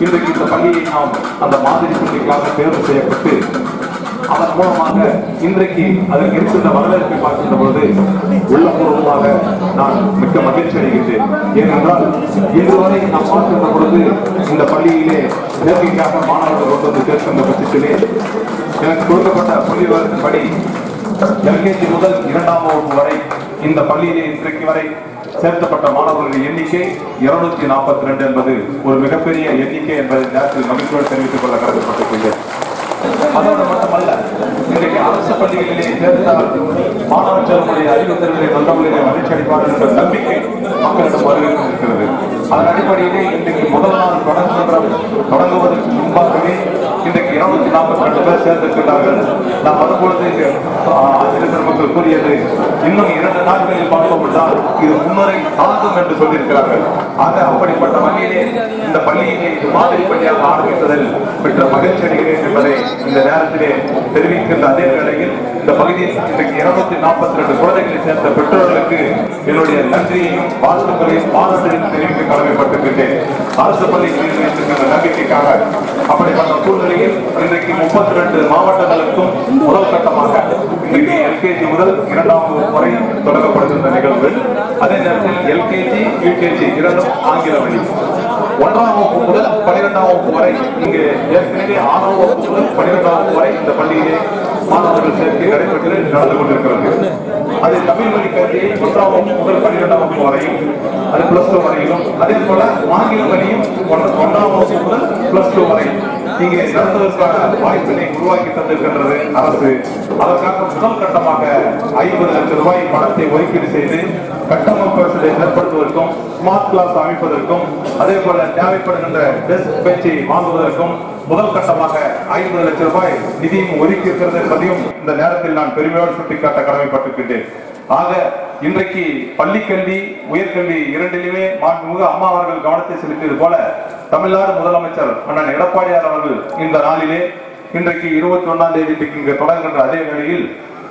இன்றைக்கு இந்த பள்ளியை நாம் அந்த மாதிரி பள்ளிக்காக தேர்வு செய்யப்பட்டு அதன் மூலமாக இன்றைக்கு அதற்கு இருக்கின்ற வரவேற்பை பார்க்கின்ற பொழுது உள்ளபூர்வமாக நான் மிக்க மகிழ்ச்சி அடைகின்றேன். ஏனென்றால் இதுவரை நாம் பார்க்கின்ற பொழுது இந்த பள்ளியிலே இயற்கைக்காக மாணவர்கள் கொண்டு வந்து சேர்க்கின்ற பட்சத்திலே எனக்கு கொடுக்கப்பட்ட புள்ளி விவரத்தின்படி எல்கேஜி முதல் இரண்டாம் வகுப்பு வரை இந்த பள்ளியிலே இன்றைக்கு வரை சேர்க்கப்பட்ட மாணவர்களின் எண்ணிக்கை இருநூத்தி நாற்பத்தி ரெண்டு என்பது ஒரு மிகப்பெரிய எண்ணிக்கை என்பதை நேரத்தில் மகிழ்ச்சியோடு தெரிவித்துக் கொள்ள கடமைப்பட்டிருக்கின்றேன். அதோடு மட்டுமல்ல இன்றைக்கு அரசு பள்ளிகளிலே சேர்ந்தால் மாணவ செல்வனுடைய அறிவு திறனை நல்லவர்களை மகிழ்ச்சி அடைப்பார்கள் என்ற நம்பிக்கை மக்களிடம் வரவேற்பு அதன் அடிப்படையிலே இன்றைக்கு முதல் நாள் தொடங்குகின்ற தொடங்குவதற்கு முன்பாகவே இருநூத்தி நாற்பத்தி ரெண்டு பேர் சேர்ந்திருக்கிறார்கள். நாம் வரும்பொழுது ஆஹ், ஆசிரியர் பெருமக்கள் கூறியது இன்னும் இரண்டு நாட்களில் பார்க்கப்பட்டால் இது முன்னரை தாக்கும் என்று சொல்லியிருக்கிறார்கள். ஆக அப்படிப்பட்ட வகையிலே இந்த பள்ளியிலே இது மாதிரி பள்ளியாக ஆரம்பித்ததில் பெற்ற மகிழ்ச்சி அடைகிறேன் என்பதை இந்த நேரத்திலே தெரிவிக்கின்ற அதே வேளையில் இந்த பகுதியில் இன்றைக்கு இருநூத்தி நாற்பத்தி ரெண்டு குழந்தைகளை சேர்ந்த பெற்றோர்களுக்கு என்னுடைய நன்றியையும் வாழ்த்துக்களையும் பாராட்டையும் தெரிவிக்க கடமைப்பட்டிருக்கின்றேன். அரசு பள்ளிகளில் வைத்திருக்கின்ற நம்பிக்கைக்காக அப்படிப்பட்ட சூழ்நிலையில் இன்றைக்கு முப்பத்தி ரெண்டு மாவட்டங்களுக்கும் முதல் கட்டமாக இன்றைக்கு எல்கேஜி முதல் இரண்டாம் வகுப்பு வரை தொடங்கப்படுகின்ற நிகழ்வு அதே நேரத்தில் எல்கேஜி யூகேஜி இரண்டும் ஆங்கில வழி. ஒன்றாம் வகுப்பு முதல் பனிரெண்டாம் வகுப்பு வரை இங்கு ஏற்கனவே ஆறாம் வகுப்பு முதல் பனிரெண்டாம் வகுப்பு வரை இந்த பள்ளியிலே மாணவர்கள் சேர்க்கை நடைபெற்று நடந்து கொண்டிருக்கிறது. அது தமிழ் மொழி கல்வியை ஒன்றாம் வகுப்பு முதல் பன்னிரெண்டாம் வகுப்பு வரையும் அது பிளஸ் டூ வரையிலும் அதே போல ஆங்கில வழியும் ஒன்றாம் வகுப்பு முதல் பிளஸ் டூ வரை இங்கே நடத்துவதற்கான வாய்ப்பினை உருவாக்கி தந்திருக்கின்றது. அரசு அதற்காக முதல் கட்டமாக ஐம்பது லட்சம் ரூபாய் பணத்தை ஒதுக்கீடு செய்து கட்டமைப்பு ஏற்படுத்துவதற்கும் ஸ்மார்ட் கிளாஸ் அமைப்பதற்கும் அதே போல தேவைப்படுகின்ற டெஸ்க் பெஞ்சை வாங்குவதற்கும் முதல் கட்டமாக ஐம்பது லட்சம் ரூபாய் நிதியும் ஒதுக்கி இருக்கிறது என்பதையும் இந்த நேரத்தில் நான் பெருமையோடு சுட்டிக்காட்ட கடமைப்பட்டிருக்கின்றேன். ஆக இன்றைக்கு பள்ளிக்கல்வி உயர்கல்வி இரண்டிலுமே மாண்புமிகு அம்மா அவர்கள் கவனத்தை செலுத்தியது போல தமிழ்நாடு முதலமைச்சர் அண்ணன் எடப்பாடியார் அவர்கள் இந்த நாளிலே இன்றைக்கு இருபத்தி ஒன்னாம் தேதி தொடங்குகின்ற அதே வேளையில்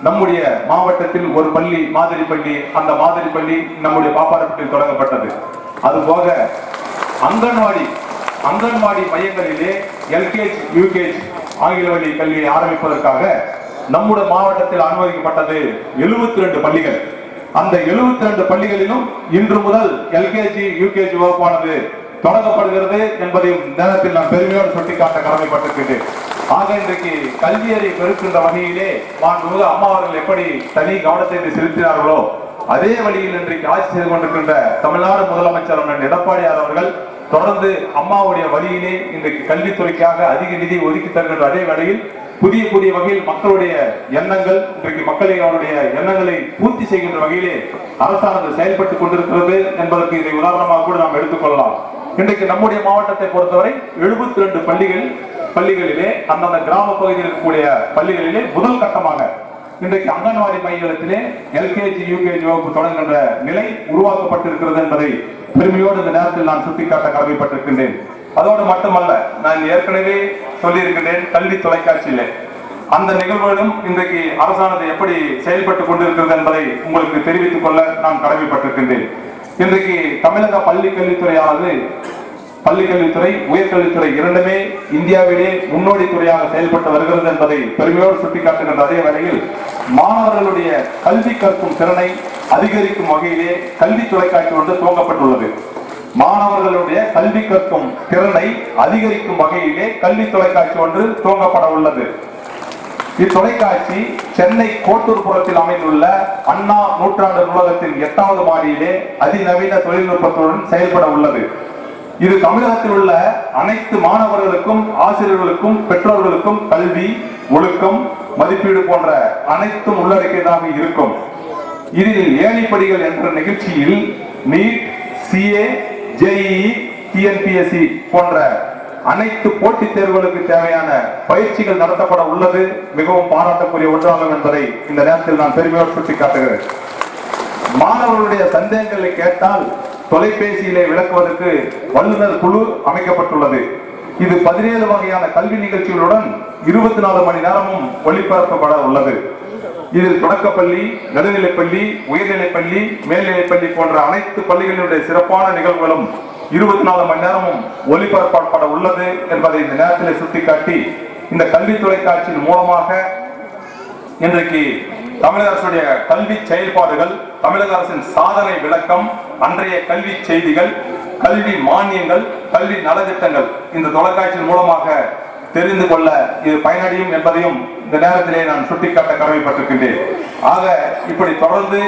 நம்முடைய மாவட்டத்தில் ஒரு பள்ளி மாதிரி பள்ளி அந்த மாதிரி பள்ளி நம்முடைய பாப்பாரப்பட்டில் தொடங்கப்பட்டது. அதுபோக அங்கன்வாடி அங்கன்வாடி மையங்களிலே எல்கேஜி யூகேஜ் ஆங்கில வழி கல்வியை ஆரம்பிப்பதற்காக நம்முடைய மாவட்டத்தில் அனுமதிக்கப்பட்டது 72 ரெண்டு பள்ளிகள். அந்த 72 ரெண்டு பள்ளிகளிலும் இன்று முதல் எல்கேஜி யூகேஜி வகுப்பானது தொடங்கப்படுகிறது என்பதையும் நேரத்தில் நான் பெருமையோடு சுட்டிக்காட்ட கடமைப்பட்டிருக்கின்றேன். ஆக இன்றைக்கு கல்வியறை பெருக்கின்ற வகையிலே மாண்புமிகு அம்மா அவர்கள் எப்படி தனி கவனத்தை செலுத்தினார்களோ அதே வழியில் இன்றைக்கு ஆட்சி செய்து கொண்டிருக்கின்ற தமிழ்நாடு முதலமைச்சர் அண்ணன் எடப்பாடியார் அவர்கள் தொடர்ந்து அம்மாவுடைய வழியிலே இன்றைக்கு கல்வித்துறைக்காக அதிக நிதி ஒதுக்கி தருகின்ற அதே வேளையில் புதிய புதிய வகையில் மக்களுடைய எண்ணங்கள் இன்றைக்கு மக்களை அவருடைய எண்ணங்களை பூர்த்தி செய்கின்ற வகையிலே அரசானது செயல்பட்டுக் கொண்டிருக்கிறது என்பதற்கு இதை உதாரணமாக கூட நாம் எடுத்துக்கொள்ளலாம் இன்றைக்கு நம்முடைய மாவட்டத்தை பொறுத்தவரை 72 ரெண்டு பள்ளிகள் பள்ளிகளிலே அந்தந்த கிராம பகுதியில் இருக்கக்கூடிய பள்ளிகளிலே முதல் கட்டமாக இன்றைக்கு அங்கன்வாடி மையத்திலே எல்கேஜி யூகேஜி வகுப்பு தொடங்குகின்ற நிலை உருவாக்கப்பட்டிருக்கிறது என்பதை பெருமையோடு இந்த நேரத்தில் நான் சுட்டிக்காட்ட கடமைப்பட்டிருக்கின்றேன். அதோடு மட்டுமல்ல நான் ஏற்கனவே சொல்லியிருக்கின்றேன் கல்வி தொலைக்காட்சியிலே. அந்த நிகழ்வுகளும் இன்றைக்கு அரசானது எப்படி செயல்பட்டுக் கொண்டிருக்கிறது என்பதை உங்களுக்கு தெரிவித்துக் கொள்ள நான் கடமைப்பட்டிருக்கின்றேன். இன்றைக்கு தமிழக பள்ளி கல்வித்துறையானது பள்ளிக்கல்வித்துறை உயர்கல்வித்துறை இரண்டுமே இந்தியாவிலே முன்னோடி துறையாக செயல்பட்டு வருகிறது என்பதை பெருமையோடு சுட்டிக்காட்டுகின்ற அதே வேளையில் மாணவர்களுடைய கல்வி கற்கும் திறனை அதிகரிக்கும் வகையிலே கல்வி தொலைக்காட்சி ஒன்று துவங்கப்பட்டுள்ளது. மாணவர்களுடைய கல்வி கற்கும் திறனை அதிகரிக்கும் வகையிலே கல்வி தொலைக்காட்சி ஒன்று துவங்கப்பட உள்ளது. இத்தொலைக்காட்சி சென்னை கோட்டூர்புரத்தில் அமைந்துள்ள அண்ணா நூற்றாண்டு நூலகத்தின் எட்டாவது மாடியிலே அதிநவீன தொழில்நுட்பத்துடன் செயல்பட உள்ளது. இது தமிழகத்தில் உள்ள அனைத்து மாணவர்களுக்கும் ஆசிரியர்களுக்கும் பெற்றோர்களுக்கும் கல்வி ஒழுக்கம் மதிப்பீடு போன்ற அனைத்தும் உள்ளடக்கியதாக இருக்கும். இதில் ஏழைப்படிகள் என்ற நிகழ்ச்சியில் நீட் சிஏ ஜேஇ டிஎன்பிஎஸ்சி போன்ற அனைத்து போட்டித் தேர்வுகளுக்கு தேவையான பயிற்சிகள் நடத்தப்பட உள்ளது. மிகவும் பாராட்டக்கூடிய ஒன்றாகும் என்பதை இந்த நேரத்தில் நான் பெருமையோடு சுட்டிக்காட்டுகிறேன். மாணவர்களுடைய சந்தேகங்களை கேட்டால் தொலைபேசியிலே விளக்குவதற்கு வல்லுநர் குழு அமைக்கப்பட்டுள்ளது. இது பதினேழு வகையான கல்வி நிகழ்ச்சிகளுடன் இருபத்தி நாலு மணி நேரமும் ஒளிபரப்பப்பட உள்ளது. இதில் தொடக்கப்பள்ளி நடுநிலைப்பள்ளி உயர்நிலைப்பள்ளி மேல்நிலைப்பள்ளி போன்ற அனைத்து பள்ளிகளினுடைய சிறப்பான நிகழ்வுகளும் இருபத்தி நாலு மணி நேரமும் ஒளிபரப்பப்பட உள்ளது என்பதை இந்த நேரத்தில் சுட்டிக்காட்டி இந்த கல்வி தொலைக்காட்சியின் மூலமாக இன்றைக்கு தமிழக அரசுடைய கல்வி செயல்பாடுகள் தமிழக அரசின் சாதனை விளக்கம் அன்றைய கல்வி செய்திகள் கல்வி மானியங்கள் கல்வி நலத்திட்டங்கள் இந்த தொலைக்காட்சியின் மூலமாக தெரிந்து கொள்ள இது பயனடையும் என்பதையும் இந்த நேரத்திலே நான் சுட்டிக்காட்ட கடமைப்பட்டிருக்கின்றேன். ஆக இப்படி தொடர்ந்து